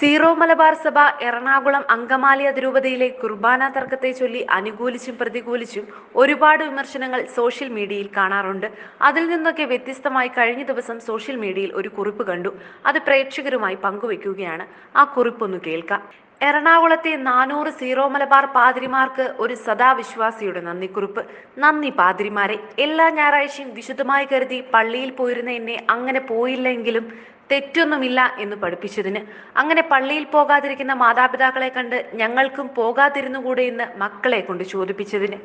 Zero Malabar സഭ എറണാകുളം അങ്കമാലി അതിരൂപതയിലെ കുർബാന തർക്കത്തെ ചൊല്ലി അനുകൂലിച്ചും പ്രതികൂലിച്ചും ഒരുപാട് വിമർശനങ്ങൾ സോഷ്യൽ മീഡിയയിൽ കാണാറുണ്ട്. അതിൽ നിന്നൊക്കെ വ്യത്യസ്തമായി കഴിഞ്ഞ ദിവസം സോഷ്യൽ മീഡിയയിൽ ഒരു കുറിപ്പ് കണ്ടു. അത് പ്രേക്ഷകരുമായി പങ്കുവെക്കുകയാണ് ആ കുറിപ്പൊന്ന് കേൾക്കാം. എറണാകുളത്തെ നാനൂറ് സീറോ മലബാർ പാതിരിമാർക്ക് ഒരു സദാവിശ്വാസിയുടെ നന്ദിക്കുറിപ്പ്. നന്ദി പാതിരിമാരെ. എല്ലാ ഞായറാഴ്ചയും വിശുദ്ധമായി കരുതി പള്ളിയിൽ പോയിരുന്ന എന്നെ അങ്ങനെ പോയില്ലെങ്കിലും തെറ്റൊന്നുമില്ല എന്ന് പഠിപ്പിച്ചതിന്. അങ്ങനെ പള്ളിയിൽ പോകാതിരിക്കുന്ന മാതാപിതാക്കളെ കണ്ട് ഞങ്ങൾക്കും പോകാതിരുന്നുകൂടെ എന്ന് മക്കളെ കൊണ്ട് ചോദിപ്പിച്ചതിന്.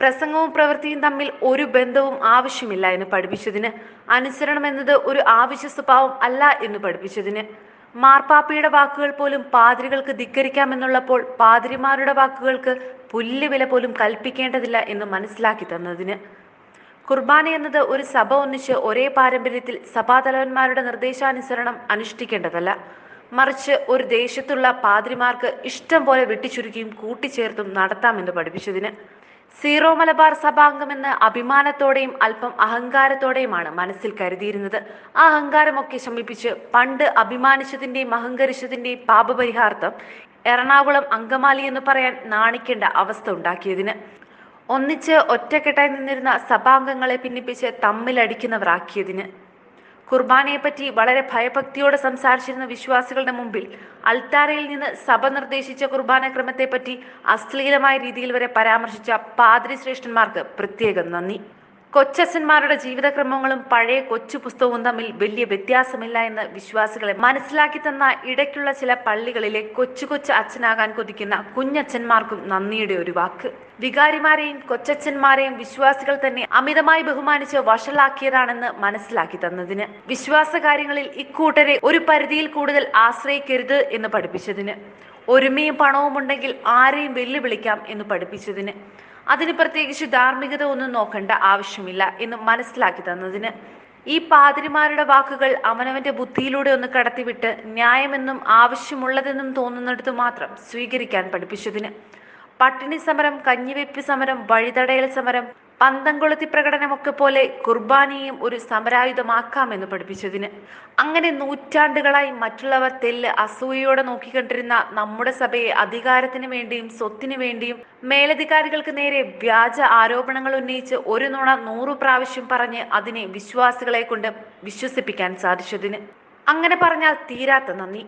പ്രസംഗവും പ്രവൃത്തിയും തമ്മിൽ ഒരു ബന്ധവും ആവശ്യമില്ല എന്ന് പഠിപ്പിച്ചതിന്. അനുസരണം എന്നത് ഒരു ആവശ്യ സ്വഭാവം അല്ല എന്ന് പഠിപ്പിച്ചതിന്. മാർപ്പാപ്പയുടെ വാക്കുകൾ പോലും പാതിരികൾക്ക് ധിക്കരിക്കാമെന്നുള്ളപ്പോൾ പാതിരിമാരുടെ വാക്കുകൾക്ക് പുല്ല് വില പോലും കൽപ്പിക്കേണ്ടതില്ല എന്ന് മനസ്സിലാക്കി തന്നതിന്. കുർബാന എന്നത് ഒരു സഭ ഒന്നിച്ച് ഒരേ പാരമ്പര്യത്തിൽ സഭാതലവന്മാരുടെ നിർദ്ദേശാനുസരണം അനുഷ്ഠിക്കേണ്ടതല്ല. മറിച്ച് ഒരു ദേശത്തുള്ള പാതിരിമാർക്ക് ഇഷ്ടം പോലെ വെട്ടിച്ചുരുക്കിയും കൂട്ടിച്ചേർത്തും നടത്താമെന്ന് പഠിപ്പിച്ചതിന്. സീറോ മലബാർ സഭാംഗമെന്ന് അഭിമാനത്തോടെയും അല്പം അഹങ്കാരത്തോടെയുമാണ് മനസ്സിൽ കരുതിയിരുന്നത്. ആ അഹങ്കാരമൊക്കെ ശമിപ്പിച്ച് പണ്ട് അഭിമാനിച്ചതിന്റെയും അഹങ്കരിച്ചതിന്റെയും പാപപരിഹാർത്ഥം എറണാകുളം അങ്കമാലി എന്ന് പറയാൻ നാണിക്കേണ്ട അവസ്ഥ ഉണ്ടാക്കിയതിന്. ഒന്നിച്ച് ഒറ്റക്കെട്ടായി നിന്നിരുന്ന സഭാംഗങ്ങളെ ഭിന്നിപ്പിച്ച് തമ്മിലടിക്കുന്നവരാക്കിയതിന്. കുർബാനയെപ്പറ്റി വളരെ ഭയഭക്തിയോടെ സംസാരിച്ചിരുന്ന വിശ്വാസികളുടെ മുമ്പിൽ അൾത്താരയിൽ നിന്ന് സഭ നിർദ്ദേശിച്ച കുർബാന ക്രമത്തെപ്പറ്റി അശ്ലീലമായ രീതിയിൽ വരെ പരാമർശിച്ച പാദ്രി ശ്രേഷ്ഠന്മാർക്ക് പ്രത്യേകം നന്ദി. കൊച്ചച്ഛന്മാരുടെ ജീവിതക്രമങ്ങളും പഴയ കൊച്ചു പുസ്തകവും തമ്മിൽ വലിയ വ്യത്യാസമില്ല എന്ന് വിശ്വാസികളെ മനസ്സിലാക്കി തന്ന ഇടയ്ക്കുള്ള ചില പള്ളികളിലെ കൊച്ചു കൊച്ചു അച്ഛനാകാൻ കൊതിക്കുന്ന കുഞ്ഞച്ഛന്മാർക്കും നന്ദിയുടെ ഒരു വാക്ക്. വികാരിമാരെയും കൊച്ചച്ഛന്മാരെയും വിശ്വാസികൾ തന്നെ അമിതമായി ബഹുമാനിച്ച് വഷളാക്കിയതാണെന്ന് മനസ്സിലാക്കി തന്നതിന്. വിശ്വാസ കാര്യങ്ങളിൽ ഇക്കൂട്ടരെ ഒരു പരിധിയിൽ കൂടുതൽ ആശ്രയിക്കരുത് എന്ന് പഠിപ്പിച്ചതിന്. ഒരുമയും പണവും ഉണ്ടെങ്കിൽ ആരെയും വെല്ലുവിളിക്കാം എന്ന് പഠിപ്പിച്ചതിന്. അതിന് പ്രത്യേകിച്ച് ധാർമ്മികത ഒന്നും നോക്കേണ്ട ആവശ്യമില്ല എന്ന് മനസ്സിലാക്കി തന്നതിന്. ഈ പാതിരിമാരുടെ വാക്കുകൾ അവനവന്റെ ബുദ്ധിയിലൂടെ ഒന്ന് കടത്തിവിട്ട് ന്യായമെന്നും ആവശ്യമുള്ളതെന്നും തോന്നുന്നിടത്ത് മാത്രം സ്വീകരിക്കാൻ പഠിപ്പിച്ചതിന്. പട്ടിണി സമരം കഞ്ഞിവെപ്പ് സമരം വഴിതടയൽ സമരം പന്തംകൊളുത്തി പ്രകടനമൊക്കെ പോലെ കുർബാനയും ഒരു സമരായുധമാക്കാമെന്ന് പഠിപ്പിച്ചതിന്. അങ്ങനെ നൂറ്റാണ്ടുകളായി മറ്റുള്ളവർ തെല്ല് അസൂയയോടെ നോക്കിക്കണ്ടിരുന്ന നമ്മുടെ സഭയെ അധികാരത്തിന് വേണ്ടിയും സ്വത്തിനു വേണ്ടിയും മേലധികാരികൾക്ക് നേരെ വ്യാജ ആരോപണങ്ങൾ ഉന്നയിച്ച് ഒരു നുണ നൂറു പ്രാവശ്യം പറഞ്ഞ് അതിനെ വിശ്വാസികളെ കൊണ്ട് വിശ്വസിപ്പിക്കാൻ സാധിച്ചതിന്. അങ്ങനെ പറഞ്ഞാൽ തീരാത്ത നന്ദി.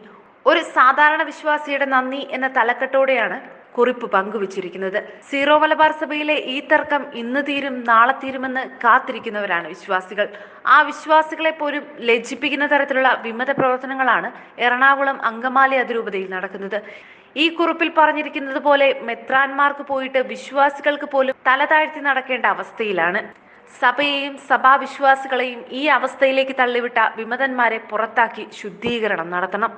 ഒരു സാധാരണ വിശ്വാസിയുടെ നന്ദി എന്ന തലക്കെട്ടോടെയാണ് കുറിപ്പ് പങ്കുവച്ചിരിക്കുന്നത്. സീറോ മലബാർ സഭയിലെ ഈ തർക്കം ഇന്ന് തീരും നാളെ തീരുമെന്ന് കാത്തിരിക്കുന്നവരാണ് വിശ്വാസികൾ. ആ വിശ്വാസികളെ പോലും ലജ്ജിപ്പിക്കുന്ന തരത്തിലുള്ള വിമത പ്രവർത്തനങ്ങളാണ് എറണാകുളം അങ്കമാലി അതിരൂപതയിൽ നടക്കുന്നത്. ഈ കുറിപ്പിൽ പറഞ്ഞിരിക്കുന്നത് പോലെ മെത്രാന്മാർക്ക് പോയിട്ട് വിശ്വാസികൾക്ക് പോലും തല താഴ്ത്തി നടക്കേണ്ട അവസ്ഥയിലാണ്. സഭയെയും സഭാവിശ്വാസികളെയും ഈ അവസ്ഥയിലേക്ക് തള്ളിവിട്ട വിമതന്മാരെ പുറത്താക്കി ശുദ്ധീകരണം നടത്തണം.